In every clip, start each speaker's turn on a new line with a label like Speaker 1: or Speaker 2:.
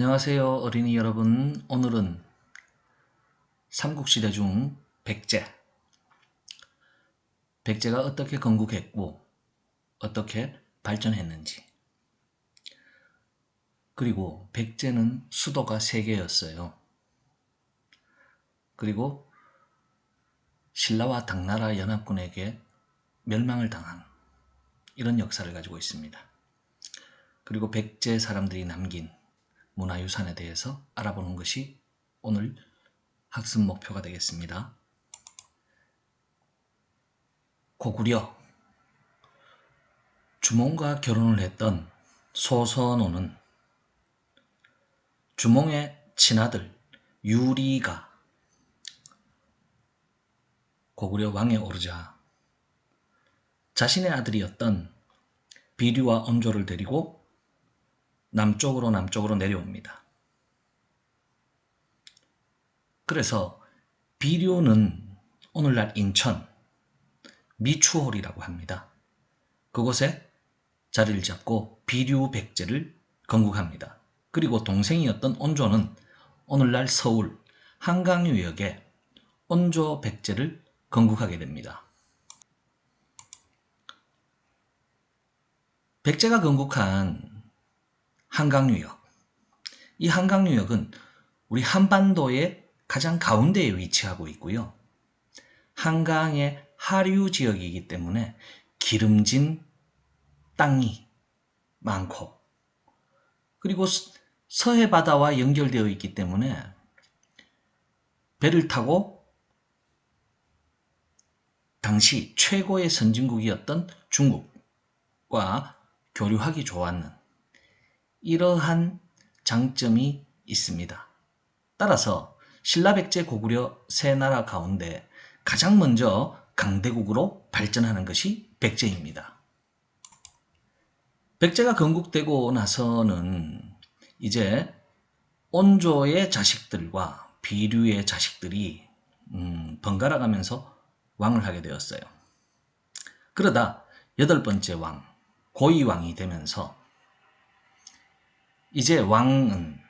Speaker 1: 안녕하세요 어린이 여러분. 오늘은 삼국시대 중 백제. 백제가 어떻게 건국했고 어떻게 발전했는지. 그리고 백제는 수도가 3개였어요. 그리고 신라와 당나라 연합군에게 멸망을 당한 이런 역사를 가지고 있습니다. 그리고 백제 사람들이 남긴 문화유산에 대해서 알아보는 것이 오늘 학습 목표가 되겠습니다. 고구려 주몽과 결혼을 했던 소선호는 주몽의 친아들 유리가 고구려 왕에 오르자 자신의 아들이었던 비류와 언조를 데리고 남쪽으로 남쪽으로 내려옵니다. 그래서 비료는 오늘날 인천 미추홀이라고 합니다. 그곳에 자리를 잡고 비류 백제를 건국합니다. 그리고 동생이었던 온조는 오늘날 서울 한강유역에 온조 백제를 건국하게 됩니다. 백제가 건국한 한강유역. 이 한강유역은 우리 한반도의 가장 가운데에 위치하고 있고요. 한강의 하류 지역이기 때문에 기름진 땅이 많고 그리고 서해 바다와 연결되어 있기 때문에 배를 타고 당시 최고의 선진국이었던 중국과 교류하기 좋았는 이러한 장점이 있습니다. 따라서 신라 백제 고구려 세 나라 가운데 가장 먼저 강대국으로 발전하는 것이 백제입니다. 백제가 건국되고 나서는 이제 온조의 자식들과 비류의 자식들이 음, 번갈아 가면서 왕을 하게 되었어요. 그러다 여덟 번째 왕, 고이왕이 되면서 이제 왕은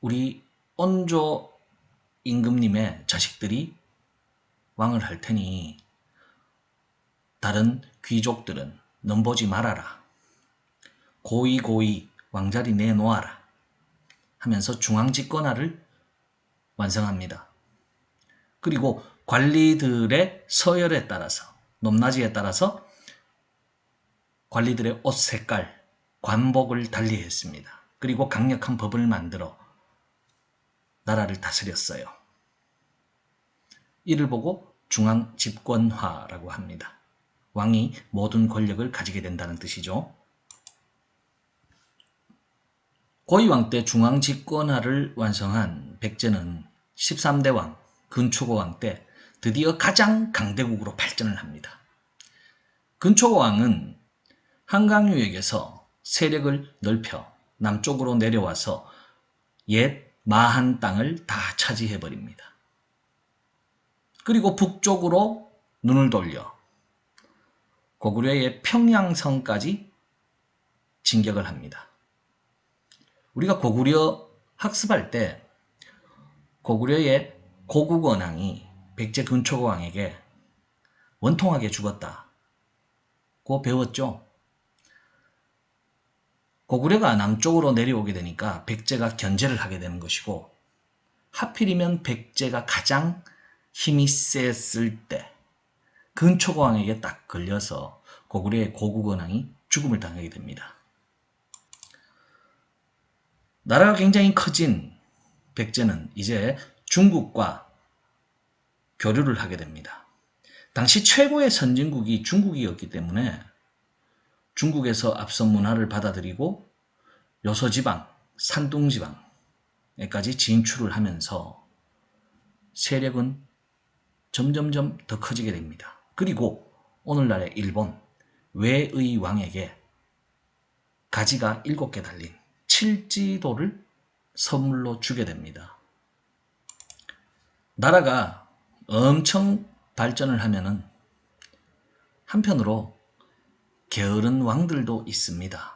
Speaker 1: 우리 온조 임금님의 자식들이 왕을 할 테니 다른 귀족들은 넘보지 말아라. 고이 고이 왕자리 내놓아라. 하면서 중앙집권화를 완성합니다. 그리고 관리들의 서열에 따라서 높낮이에 따라서 관리들의 옷 색깔 관복을 달리했습니다. 그리고 강력한 법을 만들어 나라를 다스렸어요. 이를 보고 중앙 집권화라고 합니다. 왕이 모든 권력을 가지게 된다는 뜻이죠. 고이왕 때 중앙 집권화를 완성한 백제는 13대 왕, 근초고 왕 때 드디어 가장 강대국으로 발전을 합니다. 근초고 왕은 한강유역에서 세력을 넓혀 남쪽으로 내려와서 옛 마한 땅을 다 차지해 버립니다. 그리고 북쪽으로 눈을 돌려 고구려의 평양성까지 진격을 합니다. 우리가 고구려 학습할 때 고구려의 고국원왕이 백제 근초고왕에게 원통하게 죽었다고 배웠죠. 고구려가 남쪽으로 내려오게 되니까 백제가 견제를 하게 되는 것이고 하필이면 백제가 가장 힘이 셌을 때 근초고왕에게 딱 걸려서 고구려의 고국원왕이 죽음을 당하게 됩니다. 나라가 굉장히 커진 백제는 이제 중국과 교류를 하게 됩니다. 당시 최고의 선진국이 중국이었기 때문에 중국에서 앞선 문화를 받아들이고 요소지방, 산둥지방에까지 진출을 하면서 세력은 점점점 더 커지게 됩니다. 그리고 오늘날의 일본 외의 왕에게 가지가 7개 달린 칠지도를 선물로 주게 됩니다. 나라가 엄청 발전을 하면은 한편으로 게으른 왕들도 있습니다.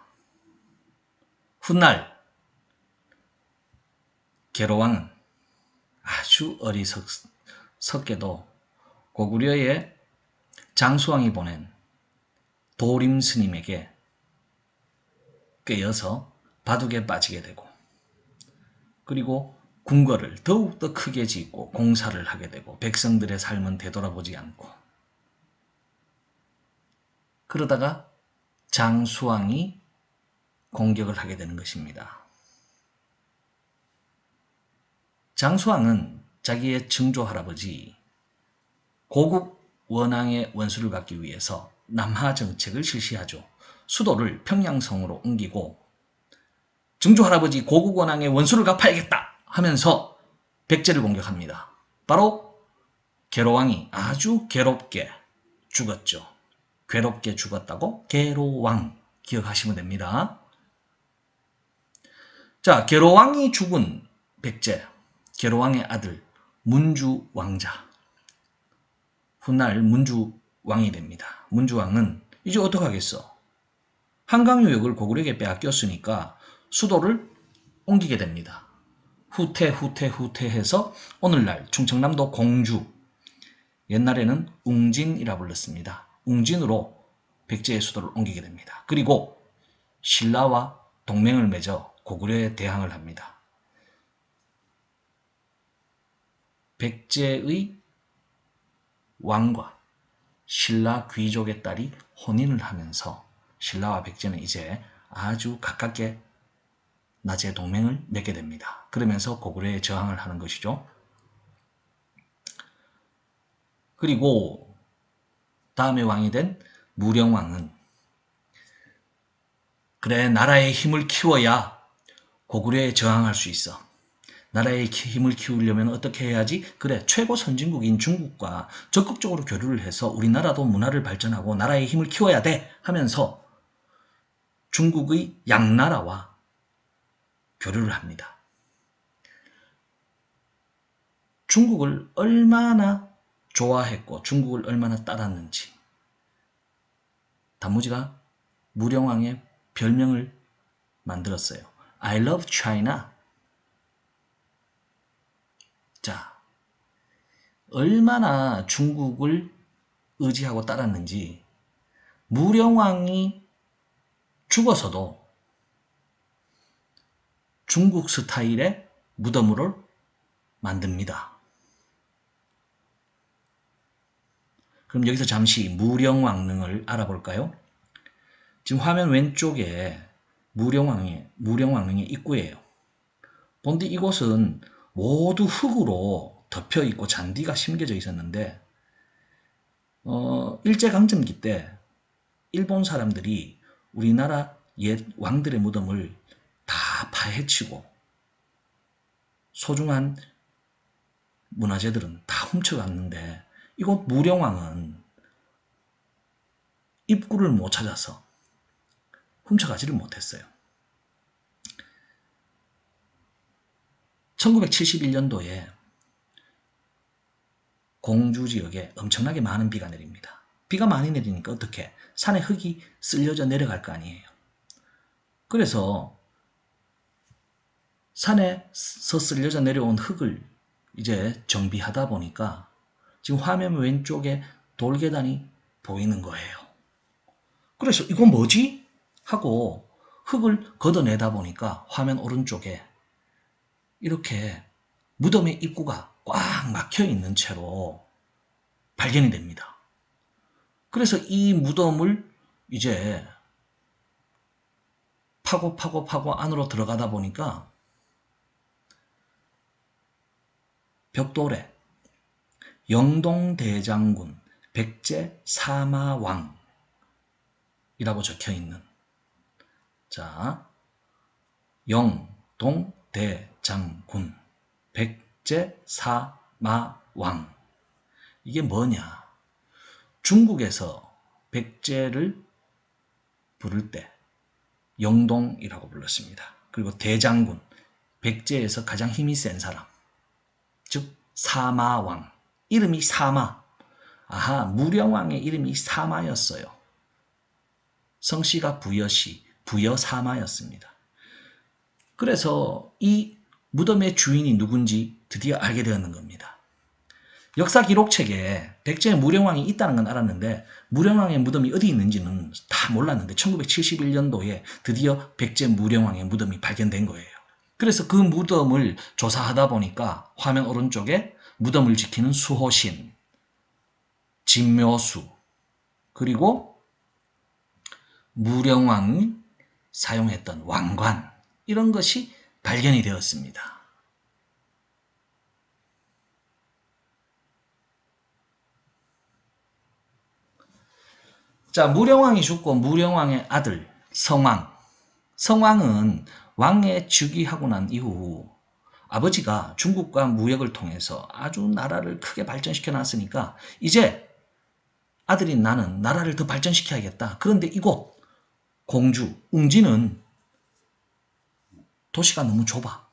Speaker 1: 훗날 계로왕은 아주 어리석게도 고구려의 장수왕이 보낸 도림 스님에게 꿰어서 바둑에 빠지게 되고 그리고 궁궐을 더욱더 크게 짓고 공사를 하게 되고 백성들의 삶은 되돌아보지 않고 그러다가 장수왕이 공격을 하게 되는 것입니다. 장수왕은 자기의 증조 할아버지 고국 원앙의 원수를 받기 위해서 남하 정책을 실시하죠. 수도를 평양성으로 옮기고 증조 할아버지 고국 원앙의 원수를 갚아야겠다 하면서 백제를 공격합니다. 바로 계로왕이 아주 괴롭게 죽었죠. 괴롭게 죽었다고 계로왕 기억하시면 됩니다. 자, 계로왕이 죽은 백제, 계로왕의 아들 문주 왕자. 훗날 문주 왕이 됩니다. 문주 왕은 이제 어떡하겠어? 한강 유역을 고구려에게 빼앗겼으니까 수도를 옮기게 됩니다. 후퇴 후퇴 후퇴해서 오늘날 충청남도 공주 옛날에는 웅진이라 불렀습니다. 웅진으로 백제의 수도를 옮기게 됩니다. 그리고 신라와 동맹을 맺어 고구려에 대항을 합니다. 백제의 왕과 신라 귀족의 딸이 혼인을 하면서 신라와 백제는 이제 아주 가깝게 낮에 동맹을 맺게 됩니다. 그러면서 고구려에 저항을 하는 것이죠. 그리고 다음에 왕이 된 무령왕은 그래 나라의 힘을 키워야 고구려에 저항할 수 있어. 나라의 힘을 키우려면 어떻게 해야지? 그래, 최고 선진국인 중국과 적극적으로 교류를 해서 우리나라도 문화를 발전하고 나라의 힘을 키워야 돼 하면서 중국의 양나라와 교류를 합니다. 중국을 얼마나 좋아했고 중국을 얼마나 따랐는지 단무지가 무령왕의 별명을 만들었어요. I love China. 자, 얼마나 중국을 의지하고 따랐는지 무령왕이 죽어서도 중국 스타일의 무덤을 만듭니다. 그럼 여기서 잠시 무령왕릉을 알아볼까요? 지금 화면 왼쪽에 무령왕의 무령왕릉의 입구예요. 본데 이곳은 모두 흙으로 덮여 있고 잔디가 심겨져 있었는데 어, 일제강점기 때 일본 사람들이 우리나라 옛 왕들의 무덤을 다 파헤치고 소중한 문화재들은 다 훔쳐갔는데 이곳 무령왕은 입구를 못 찾아서 훔쳐가지를 못했어요. 1971년도에 공주 지역에 엄청나게 많은 비가 내립니다. 비가 많이 내리니까 어떻게 산에 흙이 쓸려져 내려갈 거 아니에요. 그래서 산에서 쓸려져 내려온 흙을 이제 정비하다 보니까 지금 화면 왼쪽에 돌계단이 보이는 거예요. 그래서 이건 뭐지? 하고 흙을 걷어내다 보니까 화면 오른쪽에 이렇게 무덤의 입구가 꽉 막혀 있는 채로 발견이 됩니다. 그래서 이 무덤을 이제 파고 파고 파고 안으로 들어가다 보니까 벽돌에 영동대장군 백제 사마왕이라고 적혀 있는 자 영동대장군 백제 사마왕. 이게 뭐냐? 중국에서 백제를 부를 때 영동이라고 불렀습니다. 그리고 대장군 백제에서 가장 힘이 센 사람. 즉 사마왕. 이름이 사마. 아하 무령왕의 이름이 사마였어요. 성씨가 부여시 부여 사마였습니다. 그래서 이 무덤의 주인이 누군지 드디어 알게 되었는 겁니다. 역사 기록책에 백제의 무령왕이 있다는 건 알았는데 무령왕의 무덤이 어디 있는지는 다 몰랐는데 1971년도에 드디어 백제 무령왕의 무덤이 발견된 거예요. 그래서 그 무덤을 조사하다 보니까 화면 오른쪽에 무덤을 지키는 수호신, 진묘수, 그리고 무령왕이 사용했던 왕관 이런 것이 발견이 되었습니다. 자, 무령왕이 죽고 무령왕의 아들 성왕. 성왕은 왕에 즉위하고 난 이후 아버지가 중국과 무역을 통해서 아주 나라를 크게 발전시켜 놨으니까 이제 아들인 나는 나라를 더 발전시켜야겠다. 그런데 이곳 공주 웅지는 도시가 너무 좁아.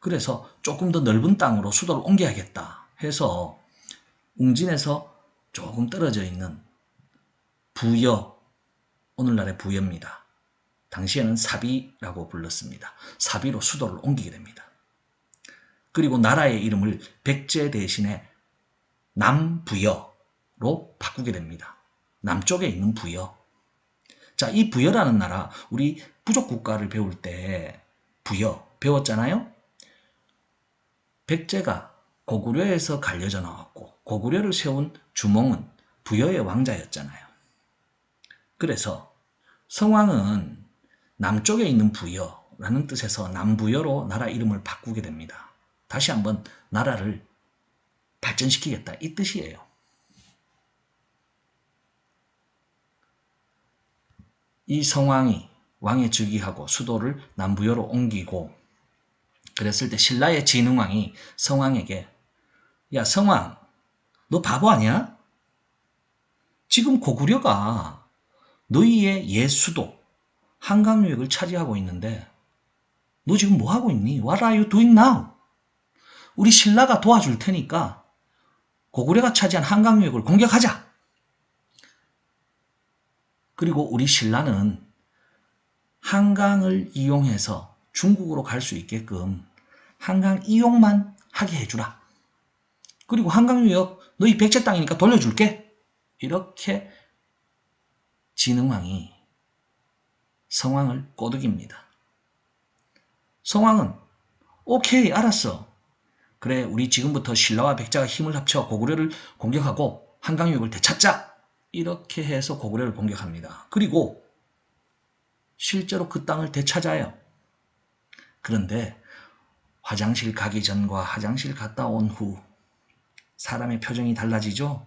Speaker 1: 그래서 조금 더 넓은 땅으로 수도를 옮겨야겠다 해서 웅진에서 조금 떨어져 있는 부여, 오늘날의 부여입니다. 당시에는 사비라고 불렀습니다. 사비로 수도를 옮기게 됩니다. 그리고 나라의 이름을 백제 대신에 남부여로 바꾸게 됩니다. 남쪽에 있는 부여. 자, 이 부여라는 나라, 우리 부족 국가를 배울 때 부여 배웠잖아요? 백제가 고구려에서 갈려져 나왔고 고구려를 세운 주몽은 부여의 왕자였잖아요. 그래서 성왕은 남쪽에 있는 부여라는 뜻에서 남부여로 나라 이름을 바꾸게 됩니다. 다시 한번 나라를 발전시키겠다 이 뜻이에요. 이 성왕이 왕에 즉위하고 수도를 남부여로 옮기고 그랬을 때 신라의 진흥왕이 성왕에게 야 성왕 너 바보 아니야? 지금 고구려가 너희의 예수도 한강 유역을 차지하고 있는데 너 지금 뭐 하고 있니? What are you doing now? 우리 신라가 도와줄 테니까 고구려가 차지한 한강 유역을 공격하자. 그리고 우리 신라는 한강을 이용해서 중국으로 갈 수 있게끔 한강 이용만 하게 해주라. 그리고 한강유역 너희 백제 땅이니까 돌려줄게. 이렇게 진흥왕이 성왕을 꼬드깁니다. 성왕은 오케이 알았어. 그래 우리 지금부터 신라와 백자가 힘을 합쳐 고구려를 공격하고 한강유역을 되찾자. 이렇게 해서 고구려를 공격합니다. 그리고 실제로 그 땅을 되찾아요. 그런데 화장실 가기 전과 화장실 갔다 온 후 사람의 표정이 달라지죠.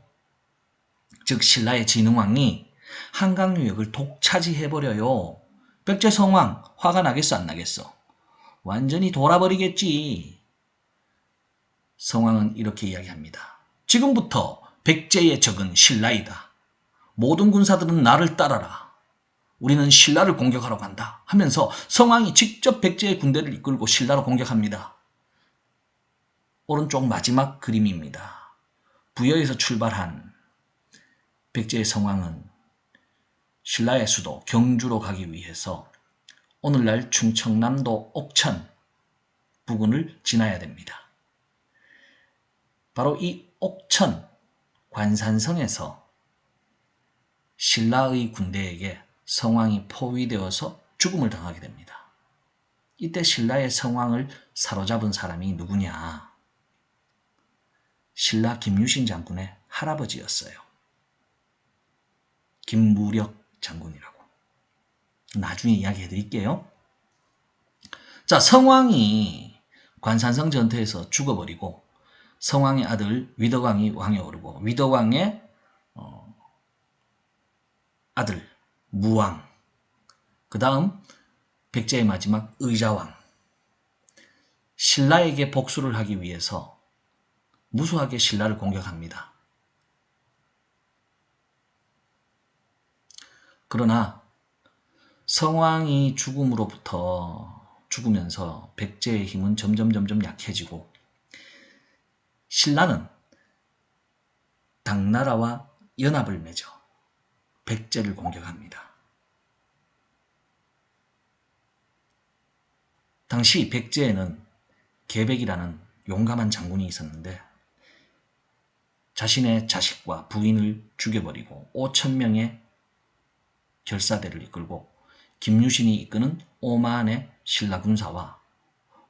Speaker 1: 즉 신라의 진흥왕이 한강 유역을 독차지해버려요. 백제성왕 화가 나겠어 안 나겠어? 완전히 돌아버리겠지. 성왕은 이렇게 이야기합니다. 지금부터 백제의 적은 신라이다. 모든 군사들은 나를 따라라. 우리는 신라를 공격하러 간다. 하면서 성왕이 직접 백제의 군대를 이끌고 신라로 공격합니다. 오른쪽 마지막 그림입니다. 부여에서 출발한 백제의 성왕은 신라의 수도 경주로 가기 위해서 오늘날 충청남도 옥천 부근을 지나야 됩니다. 바로 이 옥천 관산성에서 신라의 군대에게 성왕이 포위되어서 죽음을 당하게 됩니다. 이때 신라의 성왕을 사로잡은 사람이 누구냐? 신라 김유신 장군의 할아버지였어요. 김무력 장군이라고. 나중에 이야기해 드릴게요. 자, 성왕이 관산성 전투에서 죽어버리고 성왕의 아들 위덕왕이 왕에 오르고 위덕왕의 어, 아들 무왕 그 다음 백제의 마지막 의자왕 신라에게 복수를 하기 위해서 무수하게 신라를 공격합니다. 그러나 성왕이 죽음으로부터 죽으면서 백제의 힘은 점점 점점 약해지고 신라는 당나라와 연합을 맺어 백제를 공격합니다. 당시 백제에는 계백이라는 용감한 장군이 있었는데 자신의 자식과 부인을 죽여버리고 5천 명의 결사대를 이끌고 김유신이 이끄는 오만의 신라 군사와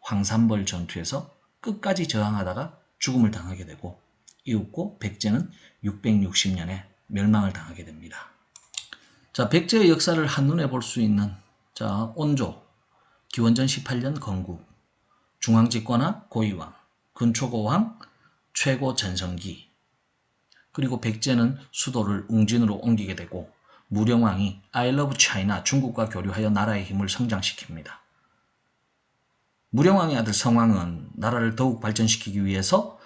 Speaker 1: 황산벌 전투에서 끝까지 저항하다가 죽음을 당하게 되고 이윽고 백제는 660년에 멸망을 당하게 됩니다. 자, 백제의 역사를 한눈에 볼 수 있는 자, 온조 기원전 18년 건국 중앙집권화 고위왕 근초고왕 최고 전성기 그리고 백제는 수도를 웅진으로 옮기게 되고 무령왕이 I love China 중국과 교류하여 나라의 힘을 성장시킵니다. 무령왕의 아들 성왕은 나라를 더욱 발전시키기 위해서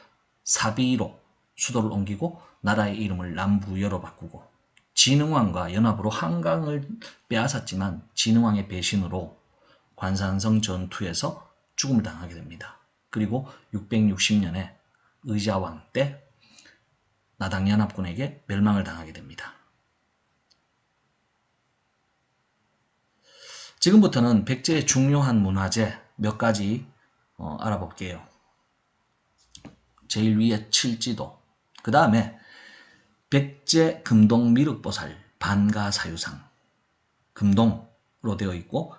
Speaker 1: 사비로 수도를 옮기고 나라의 이름을 남부여로 바꾸고 진흥왕과 연합으로 한강을 빼앗았지만 진흥왕의 배신으로 관산성 전투에서 죽음을 당하게 됩니다. 그리고 660년에 의자왕 때 나당연합군에게 멸망을 당하게 됩니다. 지금부터는 백제의 중요한 문화재 몇 가지 어, 알아볼게요. 제일 위에 칠지도, 그 다음에 백제 금동 미륵보살 반가사유상, 금동으로 되어 있고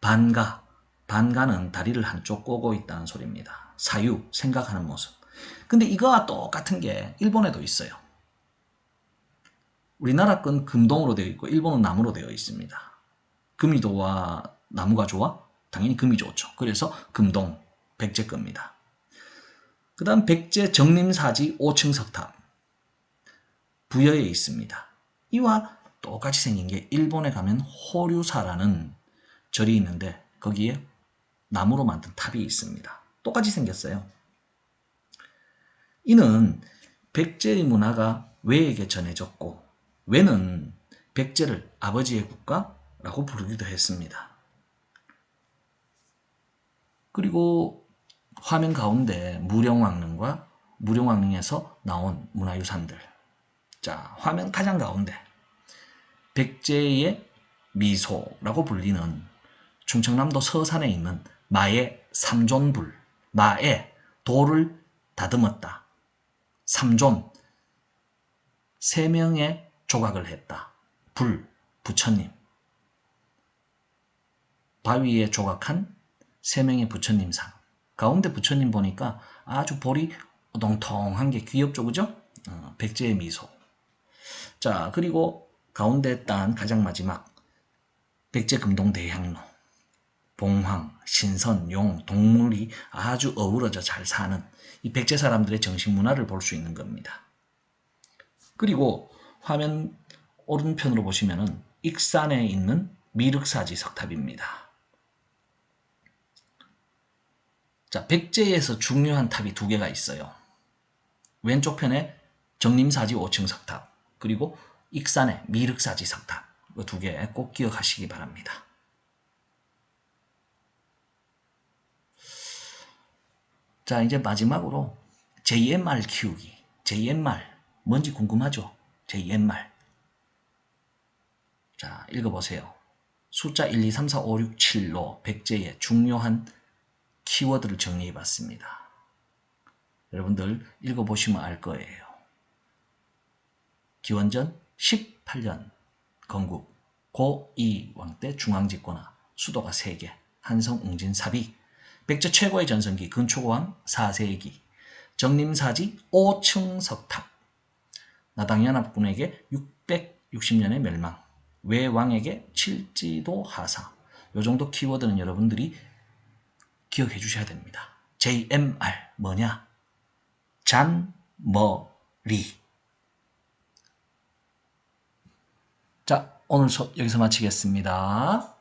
Speaker 1: 반가, 반가는 다리를 한쪽 꼬고 있다는 소리입니다. 사유, 생각하는 모습. 근데 이거와 똑같은 게 일본에도 있어요. 우리나라 건 금동으로 되어 있고 일본은 나무로 되어 있습니다. 금이 도와 나무가 좋아? 당연히 금이 좋죠. 그래서 금동, 백제 겁니다. 그 다음 백제 정림사지 5층 석탑 부여에 있습니다. 이와 똑같이 생긴 게 일본에 가면 호류사라는 절이 있는데 거기에 나무로 만든 탑이 있습니다. 똑같이 생겼어요. 이는 백제의 문화가 왜에게 전해졌고 왜는 백제를 아버지의 국가라고 부르기도 했습니다. 그리고 화면 가운데 무령왕릉과 무령왕릉에서 나온 문화유산들 자 화면 가장 가운데 백제의 미소라고 불리는 충청남도 서산에 있는 마의 삼존불 마의 돌을 다듬었다. 삼존 세 명의 조각을 했다. 불 부처님 바위에 조각한 세 명의 부처님 상 가운데 부처님 보니까 아주 볼이 동통한 게 귀엽죠 그죠? 어, 백제의 미소 자 그리고 가운데 딴 가장 마지막 백제 금동 대향로 봉황, 신선, 용, 동물이 아주 어우러져 잘 사는 이 백제 사람들의 정식 문화를 볼 수 있는 겁니다. 그리고 화면 오른편으로 보시면은 익산에 있는 미륵사지 석탑입니다. 자, 백제에서 중요한 탑이 두 개가 있어요. 왼쪽 편에 정림사지 5층 석탑, 그리고 익산의 미륵사지 석탑, 그두개 꼭 기억하시기 바랍니다. 자, 이제 마지막으로 제2의 말 키우기. 제2의 말. 뭔지 궁금하죠? 제2의 말. 자, 읽어보세요. 숫자 1, 2, 3, 4, 5, 6, 7로 백제의 중요한 키워드를 정리해 봤습니다. 여러분들 읽어보시면 알 거예요. 기원전 18년 건국 고2왕 때 중앙집권화 수도가 3개 한성 웅진 삽이 백제 최고의 전성기 근초고왕 4세기 정림사지 5층 석탑 나당연합군에게 660년의 멸망 외왕에게 칠지도 하사 요 정도 키워드는 여러분들이 기억해 주셔야 됩니다. JMR 뭐냐? 잔머리 자 오늘 수업 여기서 마치겠습니다.